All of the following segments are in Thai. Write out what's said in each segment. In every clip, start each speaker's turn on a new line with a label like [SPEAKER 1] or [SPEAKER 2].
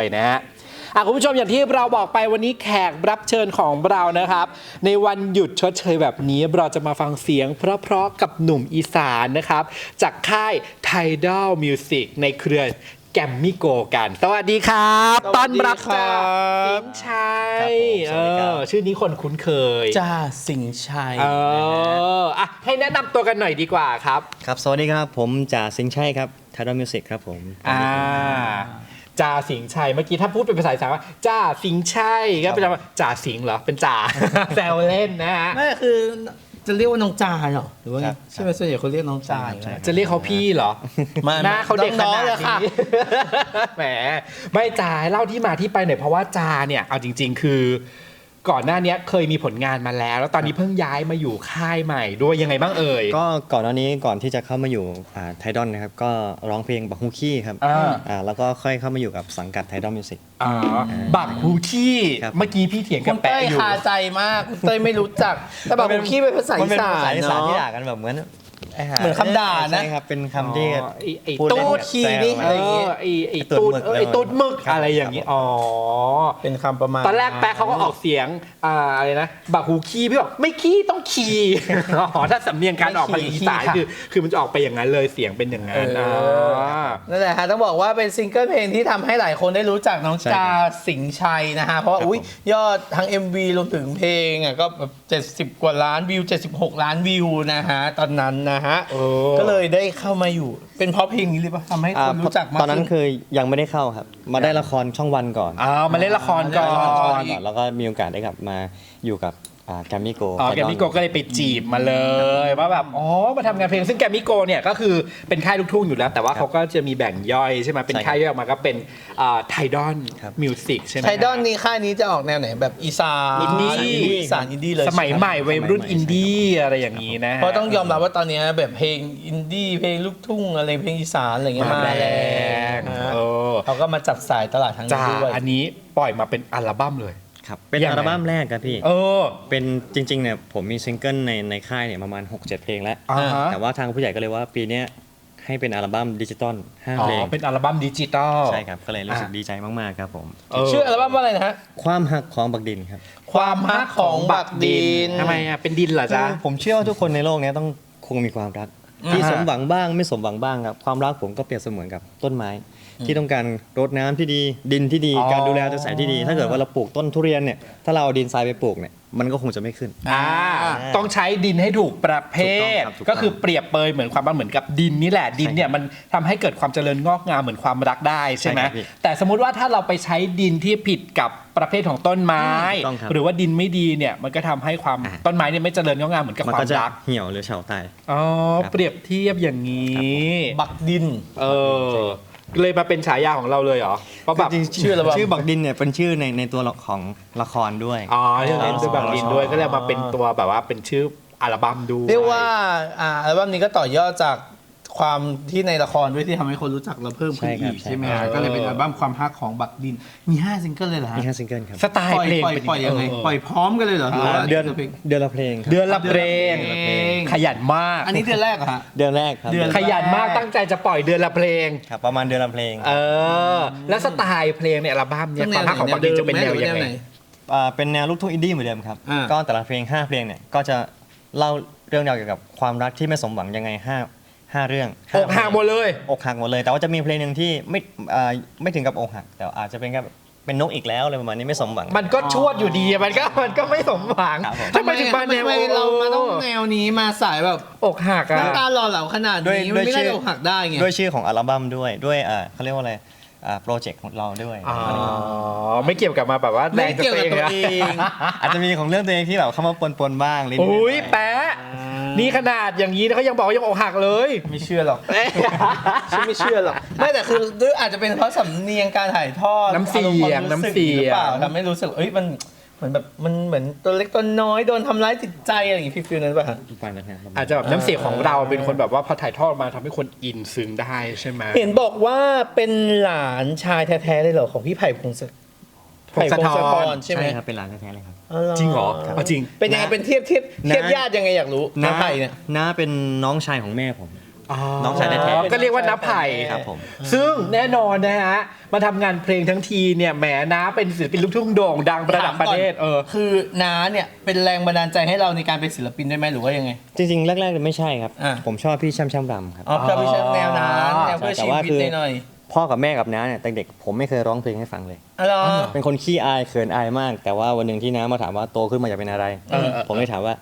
[SPEAKER 1] เลยนะฮะอะคุณผู้ชมอย่างที่เราบอกไปวันนี้แขกรับเชิญของเรานะครับ ในวันหยุดชดเชยแบบนี้เราจะมาฟังเสียง เพราะๆกับหนุ่มอีสานนะครับ จากค่าย Tidal Music ในเครือแกมมิโกกัน สวัสดีครับ
[SPEAKER 2] สวัสดี
[SPEAKER 1] ต้อนรับ
[SPEAKER 2] ครั
[SPEAKER 1] จ้า
[SPEAKER 2] บ
[SPEAKER 1] สิงห์ชัย
[SPEAKER 2] ครับผมสวัสดีครับ
[SPEAKER 1] เออชื่อนี้คนคุ้นเคย
[SPEAKER 2] จ้าสิงห์ชัย
[SPEAKER 1] เอออะให้แนะนำตัวกันหน่อยดีกว่าครับ
[SPEAKER 3] ครับ สวัสดีครับ ผมจ่าสิงห์ชัยครับ t i d a l Music ครับผม
[SPEAKER 1] อ่า จ่าสิงห์ชัยเมื่อกี้ถ้าพูดเป็นภาษาอีสานว่าจ่าสิงห์ชัยก็เป็นว่าจ่าสิงห์เหรอเป็นจ่า แซวเล่นนะฮะ
[SPEAKER 2] ไม่คือจะเรียกว่าน้องจายเหรอหรือว่าไง
[SPEAKER 3] ครับ
[SPEAKER 2] ใช่ไหมส่วนใหญ่เขาเรียกน้องจาย
[SPEAKER 3] ใช่
[SPEAKER 1] จะเรียกเขาพี่เหรอ
[SPEAKER 2] ไม่
[SPEAKER 1] หน้าเขาเด็กข
[SPEAKER 2] น้อง
[SPEAKER 1] นาด
[SPEAKER 2] ๆเลยค่ะ
[SPEAKER 1] นี้ แหมไม่จ่าเล่าที่มาที่ไปหน่อยเพราะว่าจ่าเนี่ยเอาจริง ๆ คือ ก่อนหน้านี้เคยมีผลงานมาแล้ว แล้วตอนนี้เพิ่งย้ายมาอยู่ค่ายใหม่ด้วยยังไงบ้างเอ่ย
[SPEAKER 3] ก็ก่อนหน้านี้ก่อนที่จะเข้ามาอยู่ไทดอนนะครับก็ร้องเพลงบักฮุกี้ครับ
[SPEAKER 1] อ่า
[SPEAKER 3] อ่าแล้วก็ค่อยเข้ามาอยู่กับสังกัด t i d a l Music
[SPEAKER 1] อ๋อบักฮูที่
[SPEAKER 3] ครับ
[SPEAKER 1] เมื่อกี้พี่เถียง
[SPEAKER 2] คุ
[SPEAKER 1] กับ
[SPEAKER 2] ณ
[SPEAKER 1] แปะ
[SPEAKER 2] เต้ย
[SPEAKER 1] อยู่
[SPEAKER 2] คาใจมากคุณเต้ยไม่รู้จัก แต่บอกผมขี้เป็นภาษาอี
[SPEAKER 3] มันเป็น
[SPEAKER 2] สา
[SPEAKER 3] ภาษานอีสาน
[SPEAKER 2] เนาะ
[SPEAKER 3] ที่ด่ากันแบบเหมือน ไห่
[SPEAKER 2] เหมือนคำด่านะ
[SPEAKER 3] ใช่ครับเป็นคำที่
[SPEAKER 1] อ๋อไอ้ไอ้
[SPEAKER 3] พูดเล่น
[SPEAKER 1] ตูด
[SPEAKER 3] กับ
[SPEAKER 2] ขี้
[SPEAKER 3] แซว
[SPEAKER 2] นี่
[SPEAKER 1] เออไอ้ไอ้
[SPEAKER 3] ไอ้ตู
[SPEAKER 1] ตู
[SPEAKER 3] ด
[SPEAKER 1] ด
[SPEAKER 3] หมึก
[SPEAKER 1] เออไอ้ตูดหมึก
[SPEAKER 3] ครับ
[SPEAKER 1] อะไรอย่างนี้อ๋อ
[SPEAKER 2] เป็นคำประมาณ
[SPEAKER 1] ตอนแรกแป๊ะเขาก็ออกเสียงอ่าอะไรนะบักฮูขี้พี่บอกไม่ขี้ต้องคีอ๋อถ้าสำเนียงการออกภาษาอีสานคือคือมันจะออกไปอย่างนั้นเลยเสียงเป็นอย่างนั้น
[SPEAKER 2] เอ
[SPEAKER 1] อ่
[SPEAKER 2] อานั่นแหละฮะต้องบอกว่าเป็นซิงเกิลเพลงที่ทำให้หลายคนได้รู้จักน้อง
[SPEAKER 3] ใช่
[SPEAKER 2] จา
[SPEAKER 3] ครับ
[SPEAKER 2] สิงห์ชัยนะฮะ เพราะว่า
[SPEAKER 3] ครับ
[SPEAKER 2] อุ้ย
[SPEAKER 3] ผม
[SPEAKER 2] ยอดทั้ง MV รวมถึงเพลงอะก็แบบ70 กว่าล้านวิว 76 ล้านวิวนะฮะ ตอนนั้นนะฮะ
[SPEAKER 1] เออ
[SPEAKER 2] ก็เลยได้เข้ามาอยู่ เป็นเพราะเพลงนี้เลยปะทำให้คนรู้จักมาก
[SPEAKER 3] ตอนนั้น
[SPEAKER 2] ขึ้
[SPEAKER 3] คือยังไม่ได้เข้าครับ มาได้ละครช่องวันก่อน
[SPEAKER 1] อ่ามาเล่นละครก่อ
[SPEAKER 2] เล่นละคร
[SPEAKER 1] น
[SPEAKER 2] อีก
[SPEAKER 3] แล้วก็มีโอกาสได้กลับมาอยู่กับ แกมมี่โก
[SPEAKER 1] อ๋อแกมมิโกก็เลยไปจีบมาเลย ว่าแบบอ๋อมาทำงานเพลงซึ่งแกมมิโกเนี่ยก็คือเป็นค่ายลูกทุ่งอยู่แล้ว แต่ว่าเขาก็จะมีแบ่งย่อยใช่ไหมเป็น
[SPEAKER 3] ใช่ครับ
[SPEAKER 1] ค่ายย่อยออกมาก็เป็นไทดอน
[SPEAKER 3] ครับ
[SPEAKER 1] มิวสิกใช่ไหม
[SPEAKER 2] ไทดอนนี่ค่ายนี้จะออกแนวไหนแบบอีสาน
[SPEAKER 1] อินดี้
[SPEAKER 2] อีสานอินดี้เลย
[SPEAKER 1] สมัยใหม่วัยรุ่นอินดี้อะไรอย่างนี้นะ
[SPEAKER 2] เพราะต้องยอมรับว่าตอนนี้แบบเพลงอินดี้เพลงลูกทุ่งอะไรเพลงอีสานอะไรเงี้ย
[SPEAKER 1] มา
[SPEAKER 2] มา
[SPEAKER 1] แร
[SPEAKER 2] แรง
[SPEAKER 1] ง
[SPEAKER 2] ฮะ
[SPEAKER 1] เออ
[SPEAKER 2] เขาก็มาจับสายตลาดทาง
[SPEAKER 1] จ้า
[SPEAKER 2] นี้ด้วย
[SPEAKER 1] อันนี้ปล่อยมาเป็นอัลบั้มเลย
[SPEAKER 3] ครับเป็น
[SPEAKER 1] ยังไง
[SPEAKER 3] อัลบั้มแรกครับพี่
[SPEAKER 1] เออ
[SPEAKER 3] เป็นจริงๆเนี่ยผมมีซิงเกิลในในค่ายเนี่ยประมาณ 6-7 เพลงแล้ว
[SPEAKER 1] อ่าฮะ
[SPEAKER 3] แต่ว่าทางผู้ใหญ่ก็เลยว่าปีเนี้ยให้เป็นอัลบั้มดิจิตอล5
[SPEAKER 1] อ๋อ
[SPEAKER 3] เพลง
[SPEAKER 1] เป็นอัลบั้มดิจิตอล
[SPEAKER 3] ใช่ครับก็เลยรู้สึก
[SPEAKER 1] อะ
[SPEAKER 3] ดีใจมากๆครับผม
[SPEAKER 1] เออ
[SPEAKER 2] ชื่ออัลบั้มว่าอะไรนะฮะ
[SPEAKER 3] ความหักของบักดินครับ
[SPEAKER 2] ความฮักของบักดิน
[SPEAKER 1] ทำไมอะ เป็นดินเหรอจ๊ะ
[SPEAKER 3] ผมเชื่อว่าทุกคนในโลกเนี้ยต้องคงมีความรัก ที่
[SPEAKER 1] อ่าฮะ
[SPEAKER 3] สมหวังบ้างไม่สมหวังบ้างครับความรักผมก็เปรียบเสมือนกับต้นไม้ ที่ต้องการรดน้ำที่ดี ดินที่ดี
[SPEAKER 1] อ๋อ
[SPEAKER 3] การดูแลตัวใส่ที่ดี ถ้าเกิดว่าเราปลูกต้นทุเรียนเนี่ยถ้าเราเอาดินทรายไปปลูกเนี่ยมันก็คงจะไม่ขึ้น
[SPEAKER 1] อ่าต้องใช้ดินให้ถูกประเภ
[SPEAKER 3] ถูกต้อง
[SPEAKER 1] ท
[SPEAKER 3] ครับถูกต้อง
[SPEAKER 1] ก็คือเปรียบเปยเหมือนความว่าเหมือนกับดินนี่แหละดินเนี่ยมันทำให้เกิดความเจริญงอกงามเหมือนความรักได้ใช่ไหม
[SPEAKER 3] ใช่ครับพี่
[SPEAKER 1] แต่สมมุติว่าถ้าเราไปใช้ดินที่ผิดกับประเภทของต้นไม้
[SPEAKER 3] ถูกต้องครับ
[SPEAKER 1] หรือว่าดินไม่ดีเนี่ยมันก็ทำให้ความ
[SPEAKER 3] อ่า
[SPEAKER 1] ต้นไม้เนี่ยไม่เจริญงอกงามเหมือนกับ
[SPEAKER 3] มัน
[SPEAKER 1] ควา
[SPEAKER 3] ก็
[SPEAKER 1] ม
[SPEAKER 3] จะ
[SPEAKER 1] รัก
[SPEAKER 3] เหี่ยวหรือเฉาตาย
[SPEAKER 1] อ๋อ
[SPEAKER 3] ครับ
[SPEAKER 1] เปรียบเทียบอย่างนี้
[SPEAKER 2] บักดิน
[SPEAKER 1] เออ เลยมาเป็นฉายาของเราเลยเหรอเพราะแบบ
[SPEAKER 3] จริงๆ
[SPEAKER 2] ชื่ออัลบั้ม
[SPEAKER 3] ชื่อบักดินเนี่ยเป็นชื่อในในตัวของละครด้วย
[SPEAKER 1] อ๋อที่เล่นด้วยแบบดินด้วยก็เลยมาเป็น
[SPEAKER 2] อ๋อ
[SPEAKER 1] ตัวแบบว่าเป็นชื่ออัลบั้มด้วย
[SPEAKER 2] เรียกว่าอ่าอัลบั้มนี้ก็ต่อยอดจาก ความที่ในละครด้วยที่ทำให้คนรู้จักเราเพิ่มขึ้น
[SPEAKER 3] ใช่ครั
[SPEAKER 2] อี
[SPEAKER 3] บ
[SPEAKER 2] กใช่ไหม
[SPEAKER 1] ใช่
[SPEAKER 2] ฮะก็เลยเป็นอัลบั้มความฮักของบักดิน มี5ซิงเกิลเลยเหรอฮะ
[SPEAKER 3] มีแค่ซิงเกิลครับ
[SPEAKER 1] สไตล์
[SPEAKER 2] ปล่อย
[SPEAKER 1] เพลง
[SPEAKER 2] ปล่อย
[SPEAKER 1] เป็น
[SPEAKER 2] ปล่อยยังไง
[SPEAKER 1] เออ
[SPEAKER 2] ปล่อยพร้อมกันเลยเหรอหรือว่า
[SPEAKER 3] เดือน
[SPEAKER 2] ละเพลง
[SPEAKER 3] เดือนละเพลงครับ
[SPEAKER 1] เดือนละเพลง
[SPEAKER 2] เดือนละเพลง
[SPEAKER 1] ขยันมาก
[SPEAKER 2] อันนี้เดือนแรกเหรอฮะ
[SPEAKER 3] เดือนแรกครับ
[SPEAKER 2] เดือน
[SPEAKER 1] ขยันมากตั้งใจจะปล่อยเดือนละเพลง
[SPEAKER 3] ครับประมาณเดือนละเพลง
[SPEAKER 1] เออ แล้วสไตล์เพลงในอัลบั้มเนี่ยความภาคของบักดินจะเป็นแนวยังไง
[SPEAKER 3] อ่าเป็นแนวลูกทุ่งอินดี้เหมือนเดิมครับ
[SPEAKER 2] อ่า
[SPEAKER 3] ก็แต่ละเพลง 5 เพลงเนี่ยก็จะเล่าเรื่องราวเกี่ยวกับความรักที่ไม่สมหวังยังไง 5 5 เรื่อง
[SPEAKER 1] อกหักหมดเลย
[SPEAKER 3] อกหักหมดเลย แต่ว่าจะมีเพลงหนึ่งที่ไม่อ่าไม่ถึงกับอกหัก แต่อาจจะเป็นกับเป็นนกอีกแล้วอะไรประมาณนี้ไม่สมหวัง
[SPEAKER 1] มันก็ชวดอยู่ดีมันก็มันก็ไม่สมหวัง
[SPEAKER 3] ครับผม
[SPEAKER 1] ทำไมถึงมาแนว
[SPEAKER 2] ทำไมเรามาต้องแนวนี้มาสายแบบ
[SPEAKER 1] อกหักอะ
[SPEAKER 2] น้ำตาหล่อเหลาขนาด
[SPEAKER 3] ด้วย
[SPEAKER 2] นี้
[SPEAKER 3] ด้
[SPEAKER 2] มั
[SPEAKER 3] วนย
[SPEAKER 2] ไม่
[SPEAKER 3] ชื่
[SPEAKER 2] ได้
[SPEAKER 3] อ
[SPEAKER 2] อกหักได้ไง
[SPEAKER 3] ด้วยชื่อของอัลบั้มด้วยด้วยอ่าเขาเรียกว่าอะไรอ่าโปรเจกต์ของเราด้วย
[SPEAKER 1] อ๋อไม่เกี่ยวกับมาแบบว่าแร
[SPEAKER 2] ไม่
[SPEAKER 1] งกับ
[SPEAKER 2] เกี่ยว
[SPEAKER 1] ตัว
[SPEAKER 2] กับ
[SPEAKER 1] เอง
[SPEAKER 2] ตัว
[SPEAKER 1] นะ
[SPEAKER 2] เอง
[SPEAKER 3] อาจจะมีของเรื่องตัวเองที่แบบเข้ามาปนๆบ้างนิดๆ
[SPEAKER 1] อุ้ย
[SPEAKER 3] หน่ๆ
[SPEAKER 1] แปะ นี่ขนาดอย่างนี้เขายังบอกว่ายังอกหักเลย
[SPEAKER 2] ไม่เชื่อหรอก ฉันไม่เชื่อหรอกไม่แต่คือด้วยอาจจะเป็นเพราะสำเนียงการถ่ายทอด
[SPEAKER 1] น้ำเสียง
[SPEAKER 2] อารมณ์ความรู้สึก
[SPEAKER 1] น้ำเสียง
[SPEAKER 2] หรือเปล่าทำให้รู้สึกเอ้ยมันเหมือนแบบมันเหมือนตัวเล็กตัวน้อยโดนทำร้ายจิตใจอะไรอย่างงี้ฟิลนั้นป่ะฮะ
[SPEAKER 3] ประมาณนั้นครับ
[SPEAKER 1] อาจจะแบบน้ำเสียงของเราเป็นคนแบบว่าพอถ่ายทอดมาทำให้คนอินซึ้งได้ใช่ไหม
[SPEAKER 2] เห็นบอกว่าเป็นหลานชายแท้ๆเลยเหรอของพี่ไผ่พงศไผ่พงศธร ใช่ไหม
[SPEAKER 3] ใช่ครับเป็นร้านแท้ๆเลยครับ
[SPEAKER 2] อ๋อ
[SPEAKER 1] จริงเหรอเอาจริง
[SPEAKER 2] เป็นยังไงเป็นเทียบเทียบเทียบ
[SPEAKER 3] น้า
[SPEAKER 2] ญาติยังไงอยากรู้น้าไผ่เนี่ย
[SPEAKER 3] น้าเป็นน้องชายของแม่ผม น้องชายแท้ๆ
[SPEAKER 1] ก็เรียกว่าน้าไผ่
[SPEAKER 3] ครับผม
[SPEAKER 1] ซึ่งแน่นอนนะฮะมาทำงานเพลงทั้งทีเนี่ยแหมน้าเป็นศิลปินลูกทุ่งโด่งดังระดับประเทศเออ
[SPEAKER 2] คือน้าเนี่ยเป็นแรงบันดาลใจให้เราในการเป็นศิลปินได้ไหมหรือว่ายังไง
[SPEAKER 3] จริงๆ แรกๆไม่ใช่ครับ
[SPEAKER 2] อะ
[SPEAKER 3] ผมชอบพี่ช่ำช่ำรำครับ
[SPEAKER 2] อ๋อเราไม่ใช่แนวนั้นแนวเพื่อ
[SPEAKER 3] แต่
[SPEAKER 2] ชี
[SPEAKER 3] ว่า
[SPEAKER 2] วิต
[SPEAKER 3] คือ
[SPEAKER 2] ได้หน่อย
[SPEAKER 3] พ่อกับแม่กับน้าเนี่ยแต่เด็กผมไม่เคยร้องเพลงให้ฟังเลย
[SPEAKER 2] อ๋อเหรอ
[SPEAKER 3] เป็นคนขี้อายเขินอายมาก แต่ว่าวันหนึ่งที่น้ามาถามว่าโตขึ้นมาอยากเป็นอะไร
[SPEAKER 1] เออเออ
[SPEAKER 3] ผมเลยถามว่า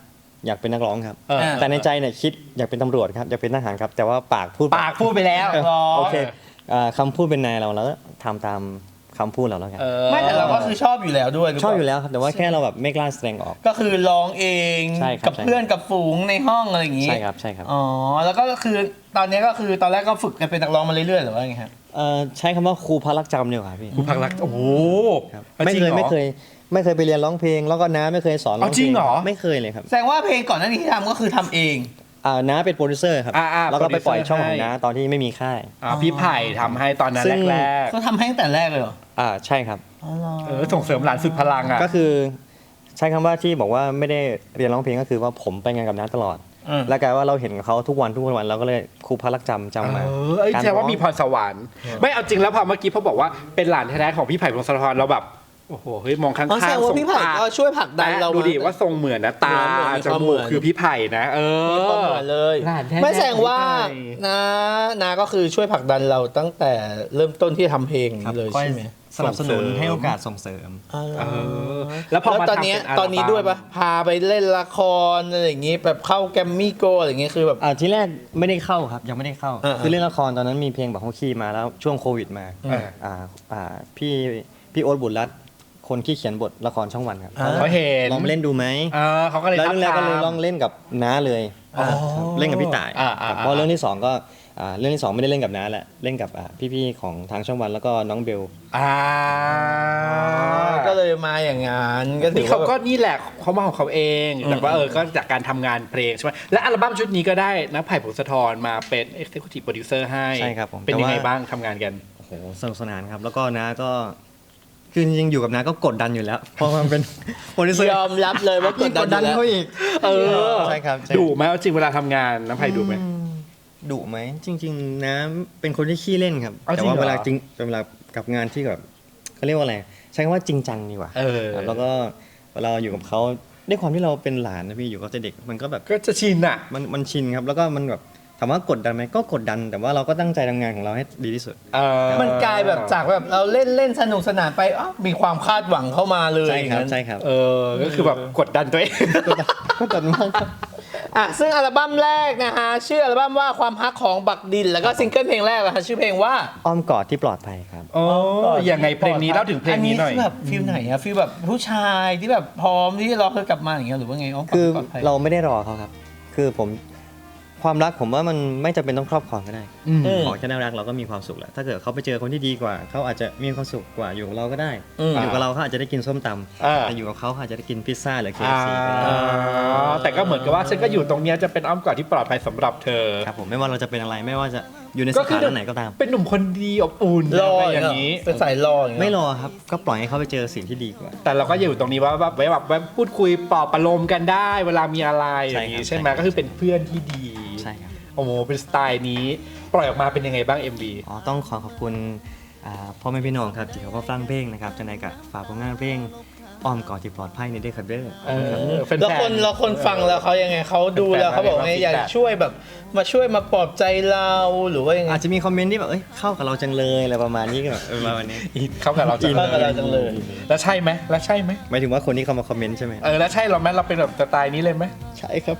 [SPEAKER 3] อยากเป็นนักร้องครับ
[SPEAKER 1] เออ
[SPEAKER 3] แต่ในใจเนี่ยคิดอยากเป็นตำรวจครับอยากเป็นทหารครับ แต่ว่าปากพูด
[SPEAKER 1] ปากพูดไปแล้ว
[SPEAKER 3] เออโอเคอ่าคำพูดเป็นนายเราแล้วก็ทำตาม คำพูดเราแล้วกัน
[SPEAKER 1] เออ
[SPEAKER 2] ไม่แต่เราก็คือชอบอยู่แล้วด้วยหรื
[SPEAKER 3] ชอบ
[SPEAKER 2] เปา
[SPEAKER 3] อยู่แล้วครับ แต่ว่าแค่เราแบบไม่กล้าแสดงออก
[SPEAKER 2] ก็คือร้องเอง
[SPEAKER 3] ใช่ครับ
[SPEAKER 2] กับ
[SPEAKER 3] ใช่
[SPEAKER 2] เพื่อนกับฝูงในห้องอะไรอย่างงี้
[SPEAKER 3] ใช่ครับใช่ครับ
[SPEAKER 2] อ๋อแล้วก็คือตอนนี้ก็คือตอนแรกก็ฝึกกันเป็นนักร้องมาเรื่อยๆหรือว่าไงครับ
[SPEAKER 3] เอ่อใช้คำว่าครูพระรักจำดีกว่าพี่
[SPEAKER 1] คุณพักรัก โอ้โห
[SPEAKER 3] ครับ
[SPEAKER 1] อา
[SPEAKER 3] ไม่
[SPEAKER 1] จริง
[SPEAKER 3] เคย
[SPEAKER 1] หรอ
[SPEAKER 3] ไม่เคยไม่เคยไปเรียนร้องเพลง แล้วก็น้าไม่เคยสอนร้อง
[SPEAKER 1] เอาจริง
[SPEAKER 3] เพล
[SPEAKER 1] เหรอ
[SPEAKER 3] ไม่เคยเลยครับ
[SPEAKER 2] แสดงว่าเพลงก่อนหน้านี้ที่ทำก็คือทำเอง
[SPEAKER 3] อ่าน้าเป็นโปรดิวเซอร์ครับ
[SPEAKER 1] อ่าอ่า
[SPEAKER 3] แล้วก็ไปปล่อย
[SPEAKER 1] โปรดิวเซอร์
[SPEAKER 3] ช่องของ
[SPEAKER 1] ให้
[SPEAKER 3] น้าตอนที่ไม่มีค่าย
[SPEAKER 1] อ่าพี่ไผ่ทำให้ตอนนั้น
[SPEAKER 3] ซึ่ง
[SPEAKER 1] แรก
[SPEAKER 2] ก็ทำให้ตั้งแต่แรกเลยเหรอ
[SPEAKER 3] อ่าใช่ครับ
[SPEAKER 2] อ๋อเหรอ
[SPEAKER 1] ๆเออส่งเสริมหลานสุดพลังอะ
[SPEAKER 3] ก็คือใช้คำว่าที่บอกว่าไม่ได้เรียนร้องเพลงก็คือว่าผมไปงานกับน้าตลอด
[SPEAKER 2] อืม
[SPEAKER 3] แล้วกลายว่าเราเห็นเขาทุกวันทุกวันเราก็เลยครูพระรักจำจำมา
[SPEAKER 1] เออเอ้ย
[SPEAKER 3] การ
[SPEAKER 1] แสดงว่า
[SPEAKER 3] ร้อง
[SPEAKER 1] มีพรสวรรค์ ไม่เอาจริงแล้วพอเมื่อกี้เขาบอกว่าเป็นหลานแท้ๆของพี่ไผ่พงศธรเราแบบ โอ้โหเฮ้ยมองข้าง
[SPEAKER 2] อ๋อแสดง
[SPEAKER 1] ๆ
[SPEAKER 2] ว่า
[SPEAKER 1] ทรง
[SPEAKER 2] พี่ไผ่
[SPEAKER 1] ตา
[SPEAKER 2] ก็ช่วยผลักดัน
[SPEAKER 1] แตะ
[SPEAKER 2] เรา
[SPEAKER 1] ดูดิ
[SPEAKER 2] ม
[SPEAKER 1] ว่าทรงเหมือนนะตา
[SPEAKER 2] เหมือนมี
[SPEAKER 1] จ
[SPEAKER 2] ความ
[SPEAKER 1] มู
[SPEAKER 2] เหมื
[SPEAKER 1] ก
[SPEAKER 2] อน
[SPEAKER 1] คือพี่ไผ่นะ เออ
[SPEAKER 2] มีความเหมือนเลย
[SPEAKER 1] หลานแท้ๆ
[SPEAKER 2] ไม่แสดงว่า
[SPEAKER 1] ของพี่ไผ่
[SPEAKER 2] นานาก็คือช่วยผลักดันเราตั้งแต่เริ่มต้นที่ทำเพลง
[SPEAKER 3] ครับ
[SPEAKER 2] เลย
[SPEAKER 3] คอย
[SPEAKER 2] ใช่ไหม
[SPEAKER 3] สนับสนุน
[SPEAKER 1] ส่งเสริม
[SPEAKER 3] ให้โอกาสส่งเสริม
[SPEAKER 2] อ๋อเหรอ
[SPEAKER 1] เออแล้วพอมา
[SPEAKER 2] ตอนเนี้ย
[SPEAKER 1] ทำเป็นอัลบั้ม
[SPEAKER 2] ตอนนี้ด้วยปะพาไปเล่นละครอะไรอย่างงี้แบบเข้าแกรมมี่โกอะไรอย่างงี้คือแบบ
[SPEAKER 3] อ่าที่แรกไม่ได้เข้าครับยังไม่ได้เข้า
[SPEAKER 2] เออ
[SPEAKER 3] คือเล่นละครตอนนั้นมีเพลงบอกเขาขี้มาแล้วช่วงโควิดมา
[SPEAKER 1] เออ
[SPEAKER 3] อ่าอ่าพี่พี่โอ๊ตบุญรัตน์ คนที่เขียนบทละครช่องวันครับ
[SPEAKER 1] เขาเห็น
[SPEAKER 3] ลองมาเล่นดูไหม
[SPEAKER 1] เออเขาก็เลย
[SPEAKER 3] แล้วเรื่องแรกก็เลย
[SPEAKER 1] ทับทาม
[SPEAKER 3] ลองเล่นกับน้าเลย
[SPEAKER 1] อ๋อ
[SPEAKER 3] ครับเล่นกับพี่ต่าย
[SPEAKER 1] อ่าอ่า
[SPEAKER 3] ครับ
[SPEAKER 1] อ่า
[SPEAKER 3] เพราะเรื่องที่สองก็อ่าเรื่องที่สองไม่ได้เล่นกับน้าแหละเล่นกับอ่าพี่ๆของทางช่องวันแล้วก็น้องเบล
[SPEAKER 1] อ่า
[SPEAKER 2] ก็เลยมาอย่างงั้นก็ถื
[SPEAKER 1] นี่
[SPEAKER 2] อ
[SPEAKER 1] เขา
[SPEAKER 2] ว่า
[SPEAKER 1] ก็นี่แหละเขามาของเขาเอง
[SPEAKER 2] อืม
[SPEAKER 1] แต่ว่าเออก็จากการทำงานเพลงใช่ไหมและอัลบั้มชุดนี้ก็ได้นะไผ่พงศธรมาเป็น Executive Producer ให้
[SPEAKER 3] ใช่ครับผม
[SPEAKER 1] เป็น
[SPEAKER 3] แต่
[SPEAKER 1] ยังไง
[SPEAKER 3] ว่า
[SPEAKER 1] บ้างทำงานกัน
[SPEAKER 3] โอ้โหสนุกสนานครับ แล้วก็น้าก็ คือจริงๆอยู่กับน้าก็กดดันอยู่แล้ว เพราะมันเป็นโปรดิวเซอร์
[SPEAKER 2] ยอมรับเลยว่ากดดัน
[SPEAKER 3] กดดัน
[SPEAKER 2] อยู่แล้ว
[SPEAKER 3] เขาอีก
[SPEAKER 1] เออ
[SPEAKER 3] ใช่ครับใช่
[SPEAKER 1] ดุไหมเอาจริงเวลาทำงานน้ำไผ่ดุไหม
[SPEAKER 3] ดุไหมจริง ๆน้าเป็นคนที่ขี้เล่นครับ
[SPEAKER 1] เอา
[SPEAKER 3] แต่
[SPEAKER 1] จริง
[SPEAKER 3] ว่า
[SPEAKER 1] เหรอ
[SPEAKER 3] เวลาจริงเวลากับงานที่แบบเขาเรียกว่าอะไรใช้คำว่าจริงจังดีกว่า
[SPEAKER 1] เออ
[SPEAKER 3] ครับแล้วก็เวลาอยู่กับเขาด้วยความที่เราเป็นหลานนะพี่อยู่กับเด็กมันก็แบบ
[SPEAKER 1] ก็จะชินอะ
[SPEAKER 3] มันมันชินครับ แล้วก็มันแบบ ถามว่ากดดันไหมก็กดดัน แต่ว่าเราก็ตั้งใจทำงานของเราให้ดีที่สุด
[SPEAKER 1] เออ
[SPEAKER 2] มันกลายแบบจากแบบเราเล่นเล่นสนุกสนานไปอ๋อมีความคาดหวังเข้ามาเลย
[SPEAKER 3] ใช่ครับ
[SPEAKER 2] อย่างนั้น
[SPEAKER 3] ใช่ครับ
[SPEAKER 1] เออก็คือแบบกดดันตัวเอง
[SPEAKER 3] กดดันมากครับ
[SPEAKER 2] อะซึ่งอัลบั้มแรกนะฮะชื่ออัลบั้มว่าความฮักของบักดิน แล้วก็ซิงเกิลเพลงแรกนะฮะชื่อเพลงว่า
[SPEAKER 3] อ้อมกอดที่ปลอดภัยครับ
[SPEAKER 1] โอ้ยังไงเพลงนี้เล่าถึงเพลงนี้หน่อย
[SPEAKER 2] คือแบบฟิลไหนอะฟิลแบบผู้ชายที่แบบพร้อมที่จะรอเธอกลับมาอย่างเงี้ยหรือว่าไงอ๋อ
[SPEAKER 3] คือ
[SPEAKER 2] ปลดภัย
[SPEAKER 3] เราไม่ได้รอเขาครับ คือผม ความรักผมว่ามันไม่จำเป็นต้องครอบครองก็ได้
[SPEAKER 1] อืม
[SPEAKER 3] ขอแค่น่ารักเราก็มีความสุขแล้ว ถ้าเกิดเขาไปเจอคนที่ดีกว่า เขาอาจจะมีความสุขกว่าอยู่กับเราก็ได้
[SPEAKER 2] อืม
[SPEAKER 3] อยู่กับเราเขาอาจจะได้กินส้มตำ
[SPEAKER 1] อ่า
[SPEAKER 3] แต่อยู่กับเขาเขาอาจจะได้กินพิซซ่าหรือเค
[SPEAKER 1] อ่า
[SPEAKER 3] ซีก็ได้
[SPEAKER 1] แต่ก็เหมือนกับว่าฉันก็อยู่ตรงเนี้ยจะเป็นอ้อมกอดที่ปลอดภัยสำหรับเธอ
[SPEAKER 3] ครับผมไม่ว่าเราจะเป็นอะไรไม่ว่าจะอยู่ในส
[SPEAKER 1] ก็คือ
[SPEAKER 3] ถานะไหนก็ตาม
[SPEAKER 1] เป็นหนุ่มคนดีอบอุ่น
[SPEAKER 2] รอ
[SPEAKER 1] อะไร
[SPEAKER 2] อ
[SPEAKER 1] อย่าย่างง
[SPEAKER 2] นี้
[SPEAKER 1] นี้
[SPEAKER 2] เป็นสายรออย่างเงี้ย
[SPEAKER 3] ไม่รอครับก็ปล่อยให้เขาไปเจอสิ่งที่ดีกว่า
[SPEAKER 1] แต่เราก็อยู่ตรงนี้ว่าแบบไว้แบบไว้พูดคุยปลอบประโลมกันได้ เวลามีอะไรอย่างนี้
[SPEAKER 3] ใช่ครับ
[SPEAKER 1] ใช่ไหมก็คือเป็นเพื่อนที่ดี
[SPEAKER 3] ใช่ครับ
[SPEAKER 1] โอ้โหเป็นสไตล์นี้ ปล่อยออกมาเป็นยังไงบ้าง MV
[SPEAKER 3] อ๋อต้องขอขอบคุณอ่าพ่อแม่พี่น้องครับที่เขาก็ฟังเพลงนะครับจังใดกับฝากผลงานเพลงอ้อมกอดที่ปลอดภัยในเด้อครับเด้อ
[SPEAKER 1] เออแฟนๆ
[SPEAKER 2] แล้วคนแล้วคนฟังแล้วเขายังไงเขาดูแล้วเขาบอกไง
[SPEAKER 1] แฟนๆ
[SPEAKER 2] อยาก
[SPEAKER 1] feedback
[SPEAKER 2] ช่วยแบบมาช่วยมาปลอบใจเราหรือว่ายังไง
[SPEAKER 3] อาจจะมีคอมเมนต์ที่แบบเอ้ยเข้ากับเราจังเลยอะไรประมาณนี้ก็แบบเออประมาณนี้
[SPEAKER 1] อินเข้ากับเราจัง
[SPEAKER 2] เข้ากับเราจังเลย
[SPEAKER 1] แล้วใช่ไหมแล้วใช่ไหม
[SPEAKER 3] หมายถึงว่าคนที่เข้ามาคอมเมนต์ใช่ไหม
[SPEAKER 1] เออแล้วใช่เราไหมเราเป็นแบบสไตล์นี้เลยไหม
[SPEAKER 3] ใช่ครับ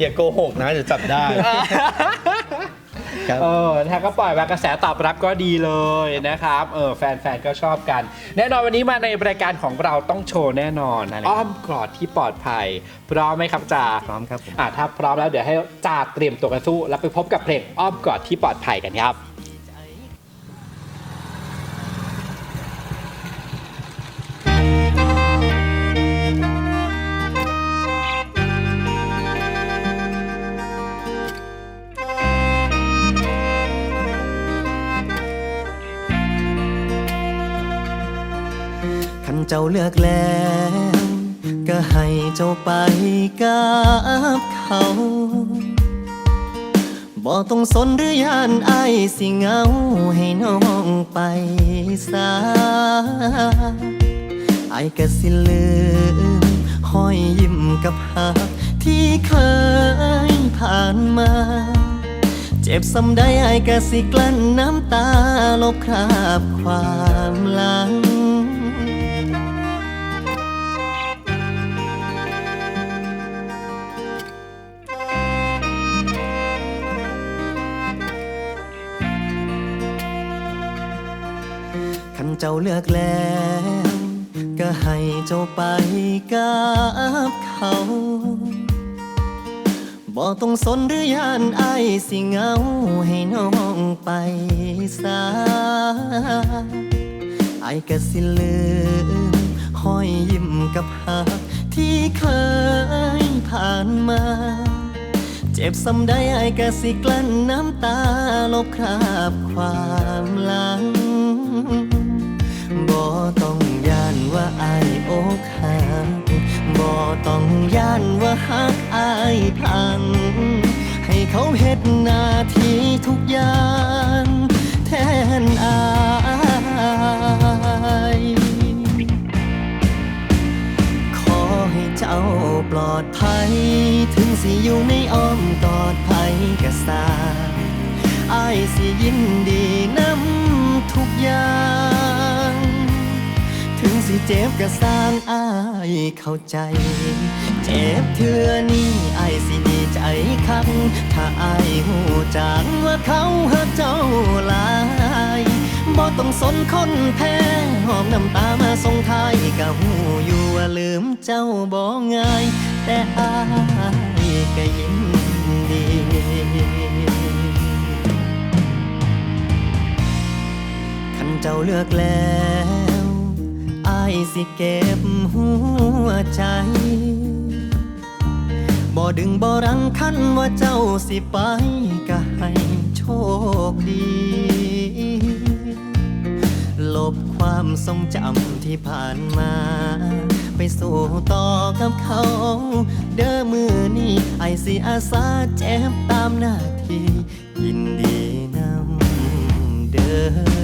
[SPEAKER 2] อย่าโกหกนะเดี๋ยวจับได้
[SPEAKER 3] ครับ
[SPEAKER 1] เออถ้าก็ปล่อยมากระแสตอบรับก็ดีเลยนะครับ เออแฟนๆ ก็ชอบกัน แน่นอนวันนี้มาในรายการของเราต้องโชว์แน่นอน
[SPEAKER 3] ได้เลยครับ
[SPEAKER 1] อ้อมกอดที่ปลอดภัย พร้อมไหมครับจ่า
[SPEAKER 3] พร้อมครับผม
[SPEAKER 1] อะถ้าพร้อมแล้วเดี๋ยวให้จ่าเตรียมตัวกันสู้ แล้วไปพบกับเพลงอ้อมกอดที่ปลอดภัยกันครับ
[SPEAKER 3] เลือกแล้ว ก็ให้เจ้าไปกับเขาบ่ต้องสนหรือยานไอสิเงาให้น้องไปซาอก็สิลืมห้อยยิ้มกับหักที่เคยผ่านมา เจ็บสำใดไอ้กะสิกลั้นน้ำตาลบคราบความหลัง เจ้าเลือกแล้ว ก็ให้เจ้าไปกับเขาบ่ต้องสนหรือยานไอสิเงาให้น้องไปซาอก็สิลืมห้อยยิ้มกับหักที่เคยผ่านมา เจ็บสำใดอายก็สิกลั้นน้ำตาลบคราบความหลัง บ่ต้องย่านว่าอายอกหักบ่ต้องย่านว่าหักอายพัง ให้เขาเฮ็ดหน้าที่ทุกอย่างแทนอายขอให้เจ้าปลอดภัย ถึงสิอยู่ในอ้อมกอดภัยกะสร้าอายสิยินดีนำทุกอย่าง สิเจ็บก็สร้างอายเข้าใจ เจ็บเทื่อนี้อายสิดีใจคักถ้าอายหูจักว่าเขาหักเจ้าลายบ่ต้องสนคนแพ้หอมน้ำตามาส่งท้ายก็หูอยู่ว่าลืมเจ้าบ่ง่าย แต่อายก็ยินดีคันเจ้าเลือกแล้ว สิเก็บหัวใจบ่ดึงบ่รังคันว่าเจ้าสิไปก็ให้โชคดี ลบความทรงจำที่ผ่านมา ไปสู่ต่อกับเขา เด้อมือนี้ไอสิอาสาเจ็บตามหน้าที่ยินดีนำเด้อ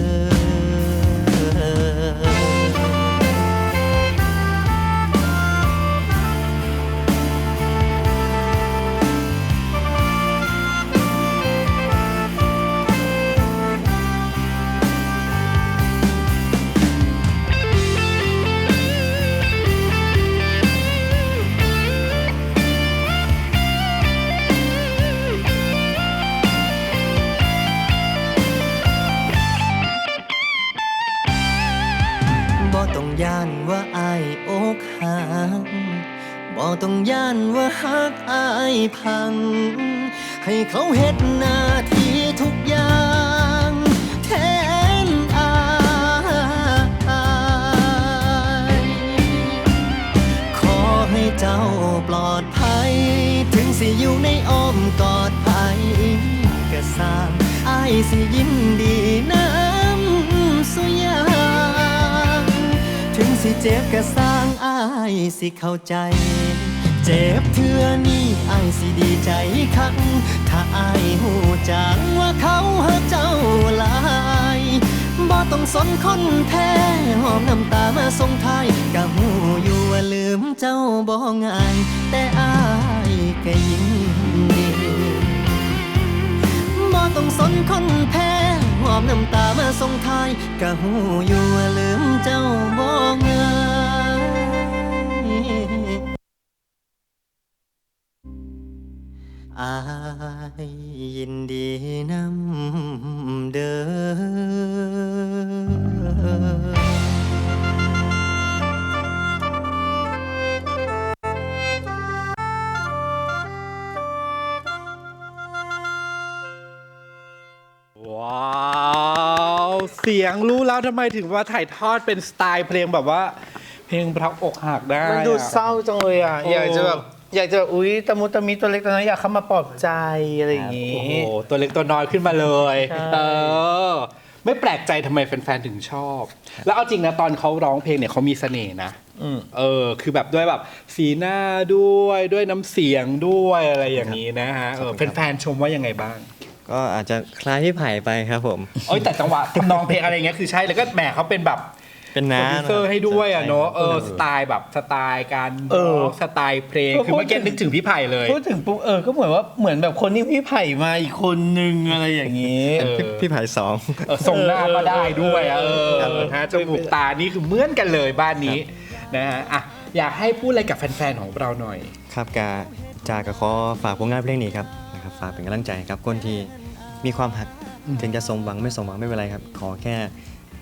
[SPEAKER 3] บ่ต้องย่านว่าหักอายพัง ให้เขาเฮ็ดหน้าที่ทุกอย่างแทนอายขอให้เจ้าปลอดภัย ถึงสิอยู่ในอ้อมกอดภัยก็สร้างอายสิยินดีน้ำ สิเจ็บก็สร้างอายสิเข้าใจ เจ็บเทื่อนี้อายสิดีใจคัก ถ้าอายหูจังว่าเขาหักเจ้าลายบ่ต้องสนคนแพ้หอมน้ำตามาส่งทายก็หูอยู่ว่าลืมเจ้าบ่ง่าย แต่อายก็ยินดีบ่ต้องสนคนแพ้ หอมน้ำตามาส่งทายกะหูอยู่ว่าลืมเจ้าบ่ง่ายอายยินดีนะ
[SPEAKER 1] เสียงรู้แล้วทำไมถึงว่าถ่ายทอดเป็นสไตล์เพลงแบบว่า เพลงรักอกหักได้
[SPEAKER 2] มันดู
[SPEAKER 1] อะ
[SPEAKER 2] เศร้าจังเลยอะ
[SPEAKER 1] โอ้
[SPEAKER 2] อยากจะแบบอยากจะแบบอุ้ยตะมุตะมิตัวเล็กตัวน้อยอยากเข้ามาปลอบใจอะไรอย่างงี้
[SPEAKER 1] โอ้โห ตัวเล็กตัวน้อยขึ้นมาเลย
[SPEAKER 2] ใช่
[SPEAKER 1] เออ ไม่แปลกใจทำไมแฟนๆ ถึงชอบ แล้วเอาจริงนะ ตอนเขาร้องเพลงเนี่ยเขามีเสน่ห์นะ
[SPEAKER 2] อืม
[SPEAKER 1] เออ คือแบบด้วยแบบสีหน้าด้วยด้วยน้ำเสียงด้วยอะไรอย่างนี้นะฮะ เออ แฟนๆ ชมว่ายังไงบ้าง
[SPEAKER 3] ก็อาจจะคล้ายพี่ไผ่ไปครับผม
[SPEAKER 1] เอ้ยแต่จังหวะทำนองเพลงอะไรเงี้ยคือใช่แล้วก็แหมเขาเป็นแบบ
[SPEAKER 3] เป็น
[SPEAKER 1] โปร
[SPEAKER 3] น้า
[SPEAKER 1] ดิวเซอร์ให้ด้วยอะเนาะเออ
[SPEAKER 3] ใช่
[SPEAKER 1] สไตล์แบบสไตล์การ
[SPEAKER 2] เออ
[SPEAKER 1] ร้องสไตล์เพลง
[SPEAKER 2] ก็
[SPEAKER 1] คือเมื่อกี้
[SPEAKER 2] พูดถึง
[SPEAKER 1] นึกถึงพี่ไผ่เลย
[SPEAKER 2] พูดถึงปุ๊บเออก็เหมือนว่าเหมือนแบบคนที่พี่ไผ่มาอีกคนนึงอะไรอย่างนี้
[SPEAKER 1] เออ
[SPEAKER 3] พี่พี่ไผ่สอง
[SPEAKER 1] เออทรงหน้าก็ได้ด้วยอะเออ
[SPEAKER 2] ครับ
[SPEAKER 1] ฮะจมูกตานี่คือเหมือนกันเลยบ้านนี้นะฮะอะอยากให้พูดอะไรกับแฟนๆของเราหน่อย
[SPEAKER 3] ครับกาจากระขอฝากผลงานเพลงนี้ครับนะครับ ฝากเป็นกำลังใจครับคนที่มีความหัก
[SPEAKER 1] อืม
[SPEAKER 3] ถึงจะสมหวังไม่สมหวังไม่เป็นไรครับ ขอแค่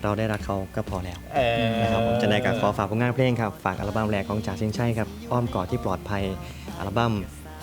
[SPEAKER 3] เราได้รักเขาก็พอแล้ว
[SPEAKER 1] เออ
[SPEAKER 3] นะครับผมจะได้กับขอฝากผลงานเพลงครับ ฝากอัลบั้มแรกของจ่าเชียงชัยครับ อ้อมกอดที่ปลอดภัยอัลบั้ม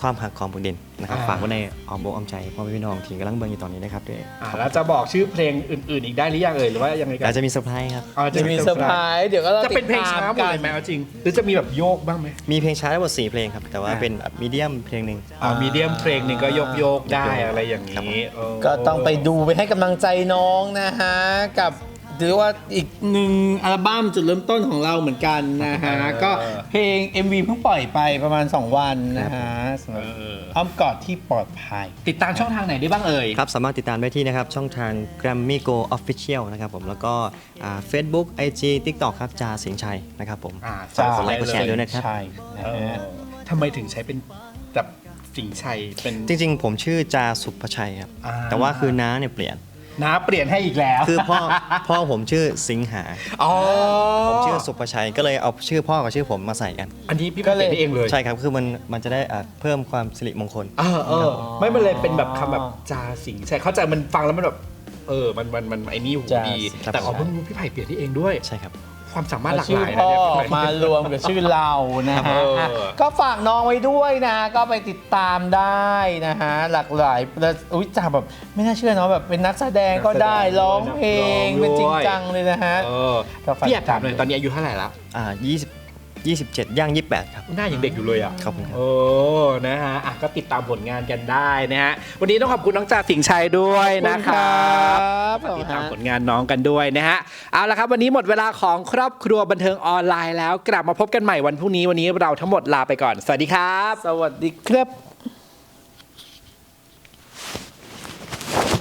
[SPEAKER 3] ความหักของบุญเด่นนะครับ
[SPEAKER 1] อ่า
[SPEAKER 3] ฝากไว้ในอ้อมอกอ้อมใจพ่อแม่พี่น้องที่กำลังเบิ่งอยู่ตอนนี้นะครับด้วย
[SPEAKER 1] อะแล้วจะบอกชื่อเพลงอื่น ๆ อีกได้หรือยังเอ่ยหรือว่ายังไงกั
[SPEAKER 3] อาจจะมีเซอร์ไพรส์ครับ
[SPEAKER 1] อ๋อ
[SPEAKER 2] จะมีเซอร์ไพรส์เดี๋ยวก็ต้อง
[SPEAKER 1] จะเป็นเพลง
[SPEAKER 2] ติด
[SPEAKER 1] ช้า
[SPEAKER 2] ตาม
[SPEAKER 1] หมดเลยไหมเอาจริง หรือจะมีแบบโยกบ้างไหม
[SPEAKER 3] มีเพลงช้าทั้งหมด4เพลงครับ แต่ว่า
[SPEAKER 1] อ่า
[SPEAKER 3] เป็นมีเดียมเพลงหนึ่ง
[SPEAKER 1] อ๋อมีเดียมเพลงหนึ่งก็โยกโยกๆได้
[SPEAKER 3] โยกๆ
[SPEAKER 1] อะไรอย่างนี้เออ
[SPEAKER 2] ก็ต้องไปดูไปให้กำลังใจน้องนะฮะ กับ หรือว่าอีกหนึ่งอัลบั้มจุดเริ่มต้นของเราเหมือนกันนะฮะ ก็เพลง MV เพิ่งปล่อยไปประมาณ 2 วันนะฮะสำหรับ
[SPEAKER 1] เออ
[SPEAKER 2] อ้อมกอดที่ปลอดภัย
[SPEAKER 1] ติดตามช่องทางไหนได้บ้างเอ่ย
[SPEAKER 3] ครับ สามารถติดตามได้ที่นะครับ ช่องทาง Grammy Go Official นะครับผมแล้วก็อ่า Facebook IG TikTok ครับจาสิงห์ชัยนะครับผม
[SPEAKER 1] อ่า
[SPEAKER 2] จ้า
[SPEAKER 3] กดไลค์กดแชร์ด้วยนะครับ
[SPEAKER 2] ใช่นะ
[SPEAKER 1] เออ
[SPEAKER 2] ฮะ
[SPEAKER 1] ทำไมถึงใช้เป็นแบบสิงห์ชัยเป็น
[SPEAKER 3] จริง ๆ ผมชื่อจาสุภชัยครับ
[SPEAKER 1] อ่า
[SPEAKER 3] แต่ว่าคือน้าเนี่ยเปลี่ยน
[SPEAKER 1] น้าเปลี่ยนให้อีกแล้ว
[SPEAKER 3] คือพ่อ พ่อผมชื่อสิงหา
[SPEAKER 1] อ๋อ
[SPEAKER 3] ผมชื่อสุภชัยก็เลยเอาชื่อพ่อกับชื่อผมมาใส่กัน
[SPEAKER 1] อันนี้พี่
[SPEAKER 2] ก็
[SPEAKER 1] ก็
[SPEAKER 2] เล
[SPEAKER 1] เลยยเองเลย
[SPEAKER 3] ใช่ครับคือมันมันจะได้อ่าเพิ่มความสิริมงคล
[SPEAKER 1] เออเออไม่มันเลยเป็นแบบคำแบบจาสิงห์ชัยเข้าใจมันฟังแล้วมันแบบเออมันมันมันไอ้นี่หู
[SPEAKER 2] จา
[SPEAKER 1] ดี
[SPEAKER 3] ครับ
[SPEAKER 1] แต่ขอเพิ่งรู้พี่ไผ่เปลี่ยนที่เองด้วย
[SPEAKER 3] ใช่ครับ
[SPEAKER 1] ความสามารถหลากห
[SPEAKER 2] ชื่อ
[SPEAKER 1] ลายนะ
[SPEAKER 2] พ่อ
[SPEAKER 1] เนี่ยพี่ไผ่
[SPEAKER 2] มารวมกับชื่อเรานะ
[SPEAKER 1] เอ
[SPEAKER 2] ฮะ
[SPEAKER 1] ออะ
[SPEAKER 2] ก็ฝากน้องไว้ด้วยนะ ก็ไปติดตามได้นะฮะหลากหลายแล้วอุ้ยจ่าแบบไม่น่าเชื่อเนาะแบบเป็นนักแสดงก็ได้ร้องเพลงเป็นจริงจังเลยนะฮะ
[SPEAKER 1] เออ
[SPEAKER 2] ก็ฝาก
[SPEAKER 1] พี่แอบถามหน่อยตอนนี้อายุเท่าไหร่ละ
[SPEAKER 3] อ่า20 27 ย่าง 28 ครับ
[SPEAKER 1] หน้ายังเด็กอยู่เลยอะ
[SPEAKER 3] ขอบคุณครับ
[SPEAKER 1] โอ้ นะฮะอะก็ติดตามผลงานกันได้นะฮะ วันนี้ต้องขอบคุณน้องจ่าสิงห์ชัยด้วยนะครับ
[SPEAKER 2] ขอบคุณครับ
[SPEAKER 1] ติดตามผลงานน้องกันด้วยนะฮะ เอาละครับ วันนี้หมดเวลาของครอบครัวบันเทิงออนไลน์แล้ว กลับมาพบกันใหม่วันพรุ่งนี้ วันนี้เราทั้งหมดลาไปก่อน สวัสดีครับ
[SPEAKER 2] สวัสดีครับ